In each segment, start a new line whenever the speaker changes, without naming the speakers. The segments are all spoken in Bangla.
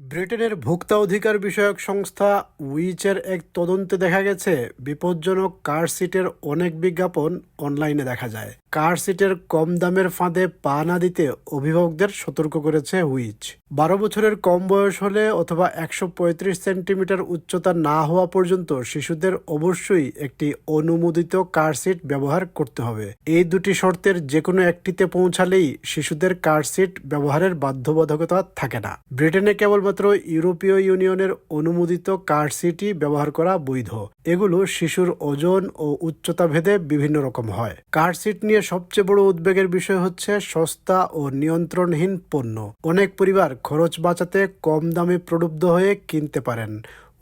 ব্রিটেনের ভোক্তা অধিকার বিষয়ক সংস্থা উইচের এক তদন্তে দেখা গেছে, বিপজ্জনক কার সিটের অনেক বিজ্ঞাপন অনলাইনে দেখা যায়। কার সিটের কম দামের ফাঁদে পা না দিতে অভিভাবকদের সতর্ক করেছে উইচ বারো বছরের কম বয়স হলে অথবা একশো পঁয়ত্রিশ সেন্টিমিটার উচ্চতা না হওয়া পর্যন্ত শিশুদের অবশ্যই একটি অনুমোদিত কার সিট ব্যবহার করতে হবে। এই দুটি শর্তের যে কোনো একটিতে পৌঁছালেই শিশুদের কার সিট ব্যবহারের বাধ্যবাধকতা থাকে না। ব্রিটেনে কেবলমাত্র ইউরোপীয় ইউনিয়নের অনুমোদিত কার সিটই ব্যবহার করা বৈধ। এগুলো শিশুর ওজন ও উচ্চতা ভেদে বিভিন্ন রকম হয়। কার সিট নিয়ে সবচেয়ে বড় উদ্বেগের বিষয় হচ্ছে সস্তা ও নিয়ন্ত্রণহীন পণ্য। অনেক পরিবার খরচ বাঁচাতে কম দামে প্রলুব্ধ হয়ে কিনতে পারেন।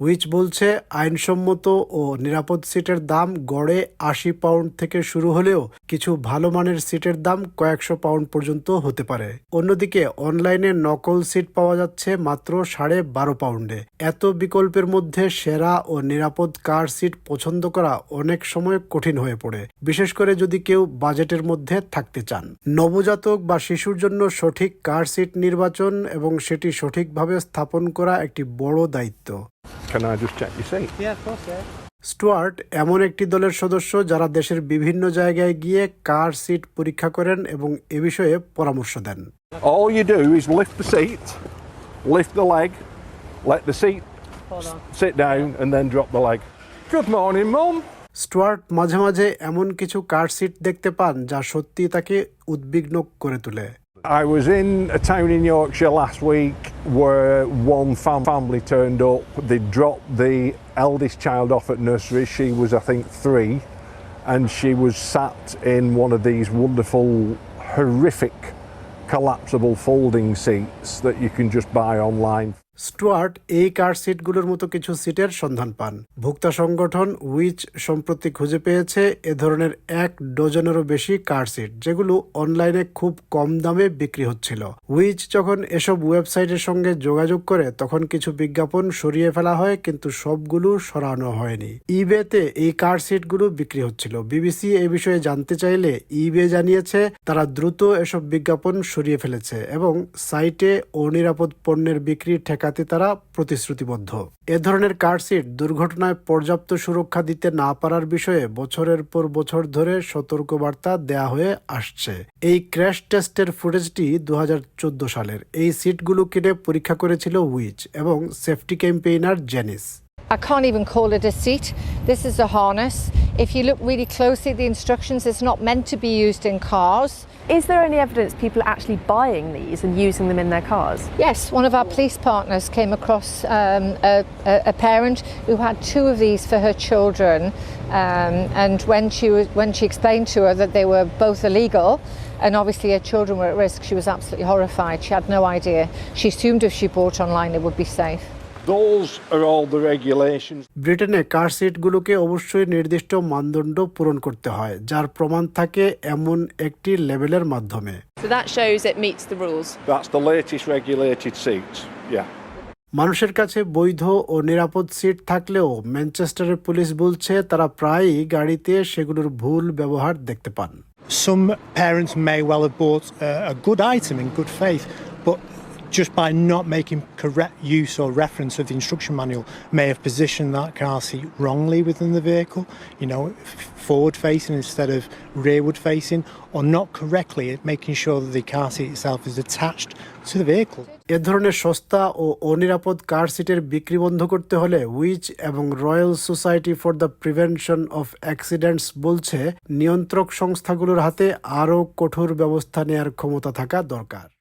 উইচ বলছে আইনসম্মত ও নিরাপদ সিটের দাম গড়ে আশি পাউন্ড থেকে শুরু হলেও কিছু ভালো মানের সিটের দাম কয়েকশো পাউন্ড পর্যন্ত হতে পারে। অন্যদিকে অনলাইনে নকল সিট পাওয়া যাচ্ছে মাত্র সাড়ে বারো পাউন্ডে। এত বিকল্পের মধ্যে সেরা ও নিরাপদ কার সিট পছন্দ করা অনেক সময় কঠিন হয়ে পড়ে। বিশেষ করে যদি কেউ বাজেটের মধ্যে থাকতে চান। নবজাতক বা শিশুর জন্য সঠিক কার সিট নির্বাচন এবং সেটি সঠিকভাবে স্থাপন করা একটি বড় দায়িত্ব।
Can I just check your seat?
Yeah, of course, yeah.
Stuart এমন একটি দলের সদস্য যারা দেশের বিভিন্ন জায়গায় গিয়ে কার সিট পরীক্ষা করেন এবং এ বিষয়ে পরামর্শ দেন
All you do is lift the seat, lift the leg, let the seat sit down, and then drop the leg. Good morning, Mum.
Stuart মাঝে মাঝে এমন কিছু কার সিট দেখতে পান যা সত্যি তাকে উদ্বিগ্ন করে তোলে
I was in a town in Yorkshire last week where one fam family turned up. They dropped the eldest child off at nursery. She was, I think, three, and she was sat in one of these wonderful, horrific, collapsible folding seats that you can just buy online.
Stuart এই কার সিটগুলোর মতো কিছু সিটের সন্ধান পান। ভোক্তা সংগঠন উইচ সম্প্রতি খুঁজে পেয়েছে এ ধরনের এক ডজনেরও বেশি কার সিট, যেগুলো অনলাইনে খুব কম দামে বিক্রি হচ্ছিল। উইচ যখন এসব ওয়েবসাইটের সঙ্গে যোগাযোগ করে, তখন কিছু বিজ্ঞাপন সরিয়ে ফেলা হয়, কিন্তু সবগুলো সরানো হয়নি। ইবেতে এই কার সিটগুলো বিক্রি হচ্ছিল। বিবিসি এ বিষয়ে জানতে চাইলে ইবে জানিয়েছে, তারা দ্রুত এসব বিজ্ঞাপন সরিয়ে ফেলেছে এবং সাইটে অনিরাপদ পণ্যের বিক্রি ঠেকাতে তারা প্রতিশ্রুতিবদ্ধ। এ ধরনের কার সিট দুর্ঘটনায় পর্যাপ্ত সুরক্ষা দিতে না পারার বিষয়ে বছরের পর বছর ধরে সতর্কবার্তা দেয়া হয়ে আসছে। এই ক্র্যাশ টেস্টের ফুটেজটি দু হাজার চোদ্দ সালের। এই সিটগুলো কেটে পরীক্ষা করেছিল উইচ এবং safety campaigner Zenit.
I can't even call it a seat. This is a harness. If you look really closely, at the instructions, it's not meant to be used in cars.
Is there any evidence people are actually buying these and using them in their cars?
Yes, one of our police partners came across um, a, a, parent who had two of these for her children, um, and when she was when she explained to her that they were both illegal, and obviously her children were at risk, she was absolutely horrified. She had no idea. She assumed if she bought online, it would be safe.
Those are all the regulations.
ব্রিটেনে কার সিটগুলোকে অবশ্যই নির্দিষ্ট মানদণ্ড পূরণ করতে হয় যার প্রমাণ থাকে এমন একটি লেভেলের মাধ্যমে
So that shows it meets the rules.
That's the latest regulated seats. Yeah.
মানুষের কাছে বৈধ ও নিরাপদ সিট থাকলেও ম্যানচেস্টারের পুলিশ বলছে তারা প্রায়ই গাড়িতে সেগুলোর ভুল ব্যবহার দেখতে পান
Some parents may well have bought a, a good item in good faith, but just by not making correct use or reference of the instruction manual, may have positioned that car seat wrongly within the vehicle, you know, forward facing instead of rearward facing, or not correctly making sure that the car seat itself is attached to the vehicle.
এ ধরনের সস্তা ও অনিরাপদ কার সিটের বিক্রি বন্ধ করতে হলে উইচ এবং Royal Society for the Prevention of Accidents বলছে নিয়ন্ত্রক সংস্থাগুলোর হাতে আরও কঠোর ব্যবস্থা নেয়ার ক্ষমতা থাকা দরকার